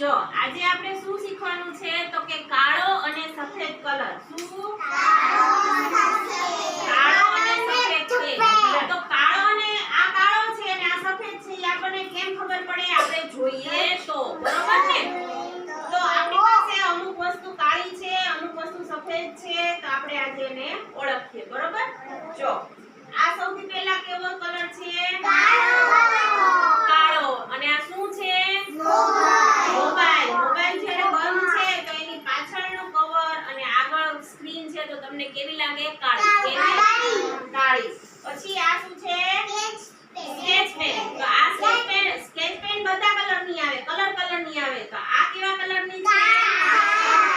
જો, આજે આપણે શું શીખવાનું છે? તો કે કાળો અને સફેદ કલર. શું? કાળો અને સફેદ છે. તો કાળો અને આ કાળો છે અને આ સફેદ છે, એ આપણને કેમ ખબર પડે? આપણે જોઈએ તો. બરોબર ને? તો આપણી પાસે અમુક વસ્તુ કાળી છે, અમુક વસ્તુ સફેદ છે, તો આપણે આજે એને ઓળખીએ. બરોબર? જો, આ સૌથી પહેલા કેવો કલર છે? કાળો અને આ શું છે મોબાઈલ મોબાઈલ જ્યારે બંધ છે તો એની પાછળનું કવર અને આગળ સ્ક્રીન છે તો તમને કેવી લાગે? કાળી. કાળી. પછી આ શું છે? Sketch pen. તો આ સ્કેચ પેન સ્કેચ પેન બધા કલરની આવે. કલર કલરની આવે. તો આ કેવા કલરની છે?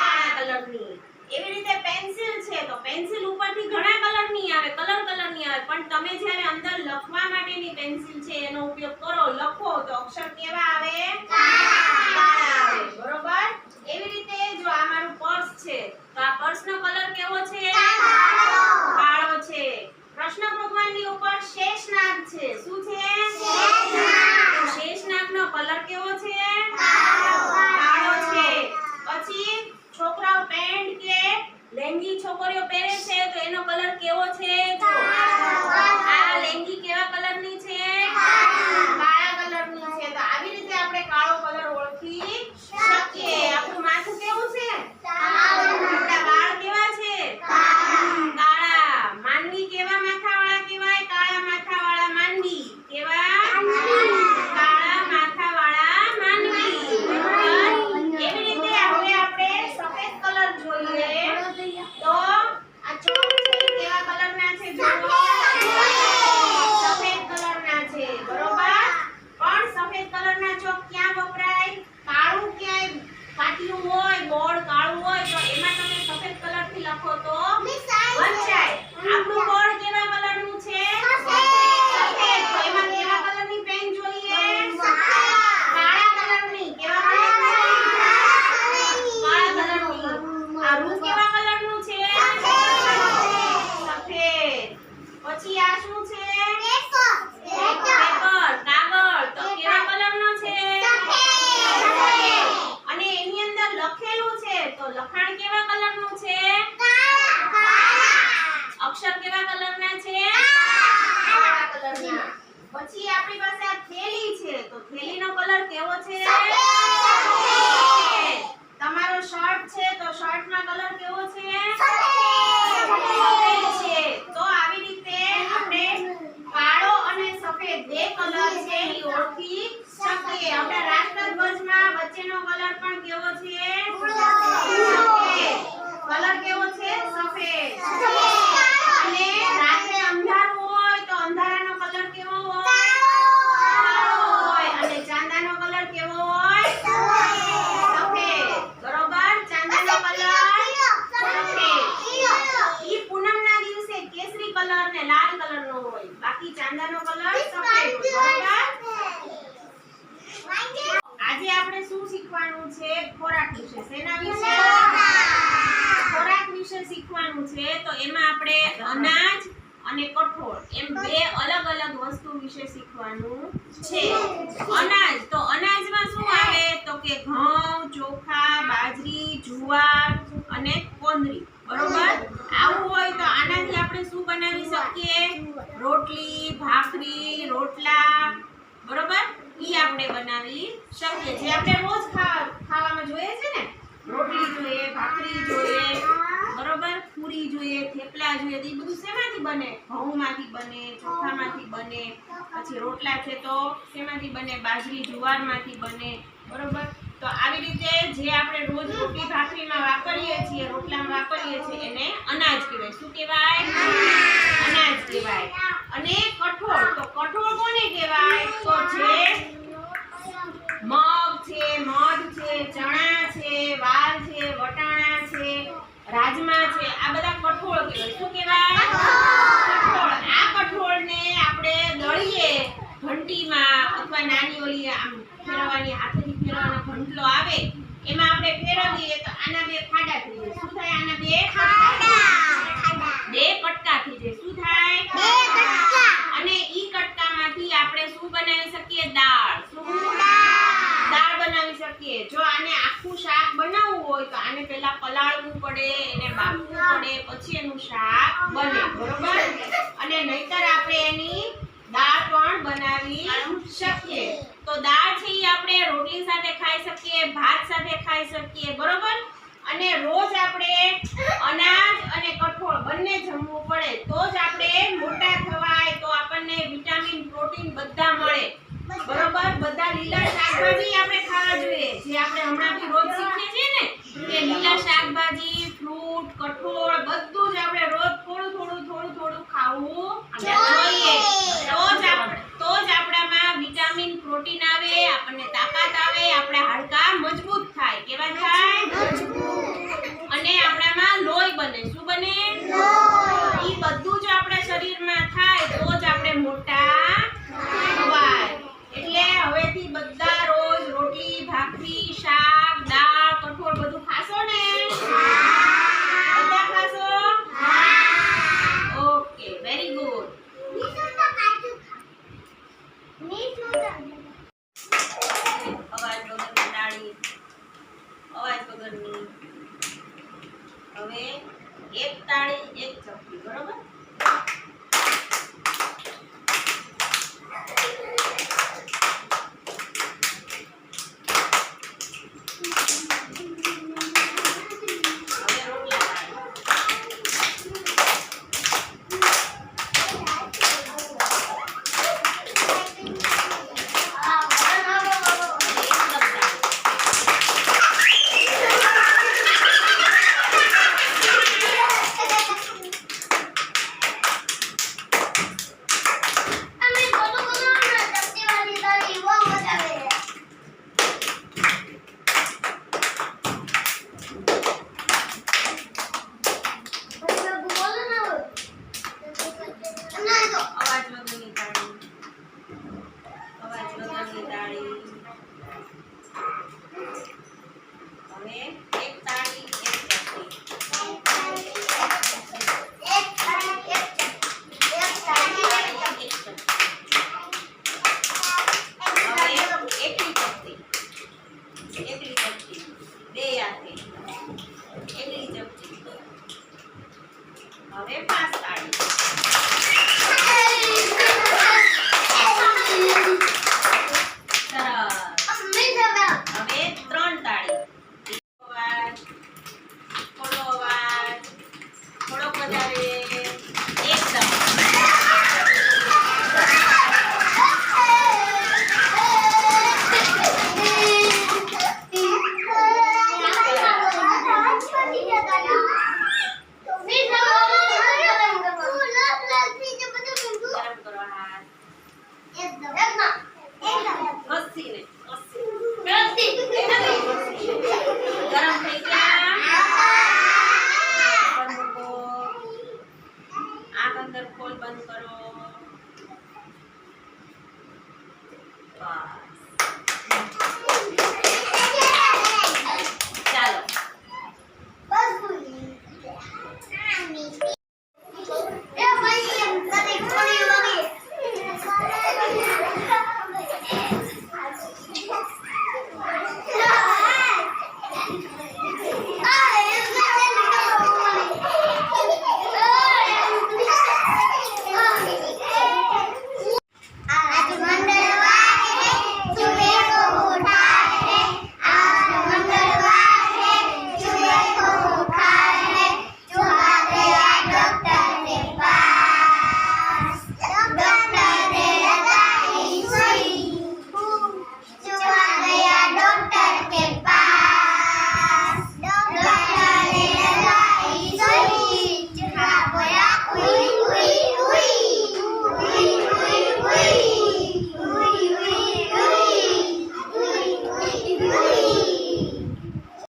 કાળા કલરની એવી રીતે પેન્સિલ છે. તો પેન્સિલ ઉપરથી ઘણા કલરની આવે. કલર કલરની આવે. પણ તમે જ્યારે અંદર લખવા માટેની પેન્સિલ છે એનો ઉપયોગ કરો લખો તો અક્ષર કેવા આવે? કાળા આવે. બરોબર? એવી રીતે છે. તો આ પર્સનો કલર કેવો છે? કાળો. છે. કૃષ્ણ ભગવાનની ઉપર શેષનાગ છે. શું છે તો શેષનાગનો કલર કેવો છે કાળો છે પછી છોકરાઓ પેન્ટ કે લેંગી છોકરીઓ પહેરે છે તો એનો કલર કેવો છે જો આ લેંગી કેવા કલરની છે કાળા કલરની છે તો આવી રીતે આપણે કાળો કલર ઓળખી શકીએ આપણું માથું કેવું છે આપણા વાળ કેવા છે કાળા માનવી કેવા માથાવાળા કહેવાય કાળા માથાવાળા માનવી કેવા કાળા માથાવાળા માનવી બરોબર એવી રીતે હવે આપણે સફેદ કલર જોઈએ તો આ ચોક છે કેવા કલરના છે જુઓ સફેદ કલરના છે બરોબર પણ સફેદ કલરના ચોક ક્યાં વપરાય કાળું ક્યાંય પાટિયું હોય બોર્ડ કાળું હોય તો એમાં તમે સફેદ કલરથી લખો તો વંચાય આપણું બોર્ડ કેવા કલરનું છે સફેદ તો એમાં કેવા કલરની પેન જોઈએ કાળા કલરની કેવા કલરની કાળા કલરની આ રૂ કેવા કલરનું છે સફેદ પછી આ શું છે પેપર કાગળ તો કેવા કલરનો છે અને એની અંદર લખેલું છે તો લખાણ કેવા કલરનું છે અક્ષર કેવા કલરના છે કાળા કલરના પછી આપણી પાસે આ થેલી છે. તો થેલીનો કલર કેવો છે? તમારો શર્ટ છે તો શર્ટનો કલર કેવો છે? સફેદ છે. તો આવી રીતે આપણે કાળો અને સફેદ બે કલર છે એ ઓળખી શકીએ. આપણા રાષ્ટ્રધ્વજમાં વચ્ચેનો કલર પણ કેવો છે સફેદ કલર કેવો છે સફેદ અને રાત્રે અંધારું હોય તો અંધારાનો કલર કેવો હોય કાળો હોય અને ચાંદાનો કલર કેવો હોય સફેદ બરોબર ચાંદાનો કલર સફેદ ઈ પૂનમના દિવસે કેસરી કલર ને લાલ કલરનો હોય બાકી ચાંદાનો કલર સફેદ હોય બરોબર આજે આપણે શું શીખવાનું છે ખોરાક વિશે શેના વિશે શીખવાનું છે, તો એમાં આપણે અનાજ અને કઠોળ એમ બે અલગ અલગ વસ્તુ વિશે શીખવાનું છે. અનાજ, તો અનાજમાં શું આવે? તો કે ઘઉં, ચોખા, બાજરી, જુવાર અને કોંદરી, બરોબર? આવું હોય તો આનાથી આપણે શું બનાવી શકીએ? રોટલી, ભાખરી, રોટલા, બરોબર? ઈ આપણે બનાવી શકીએ જે આપણે રોજ ખાવામાં જોઈએ છે ને? રોટલી જોઈએ, ભાખરી જોઈએ, બરોબર? પૂરી જોઈએ, થેપલા જોઈએ, તો ઈ બધું શેમાંથી બને? ઘઉંમાંથી બને, ચોખામાંથી બને, પછી રોટલા છે તો શેમાંથી બને? બાજરી જુવારમાંથી બને, બરોબર? તો આવી રીતે જે આપણે રોજ રોટલી ભાખરીમાં વાપરીએ છીએ, રોટલામાં વાપરીએ છીએ, એને અનાજ કહેવાય. શું કહેવાય? અનાજ કહેવાય. અને કઠોળ. તો કઠોળ કોને કહેવાય? તો જે મગ છે મધ છે ચણા છે વાલ છે વટાણા છે રાજમા છે. આ બધા કઠોળ કહેવાય. શું કહેવાય? કઠોળ. આ કઠોળને આપણે દળીએ ઘંટીમાં અથવા નાની ઓલી આમ ફેરવવાની હાથેથી ફેરવવાનો ઘંટલો આવે એમાં આપણે ફેરવીએ તો આના બે ફાડા થઈ જાય. શું થાય આના બે? બે કટકા થઈ જાય. શું થાય? અને ઈ કટકામાંથી આપણે શું બનાવી શકીએ? દાળ. શું? દાળ બનાવી શકીએ. જો આને આખું શાક બનાવવું હોય તો આને પહેલા પલાળવું પડે. બાફવું આપણે એની દાળ પણ બનાવી શકીએ. તો દાળ છે આપણે રોટલી સાથે ખાઈ શકીએ, ભાત સાથે ખાઈ શકીએ, બરોબર? અને રોજ આપણે અનાજ અને કઠોળ બંને જમવું પડે, તો જ આપણે મોટા થવાય, તો આપણને વિટામિન, પ્રોટીન બધા મળે. બરોબર? બધા લીલા શાકભાજી આપણે ખાવા જોઈએ. જે આપણે હમણાંથી રોજ શીખીએ છીએ ને કે લીલા શાકભાજી, ફ્રૂટ, કઠોળ, બધું જ આપણે રોજ થોડું થોડું થોડું થોડું ખાવું. જોઈએ. અંદર ખોલ બંધ કરો. વાહ.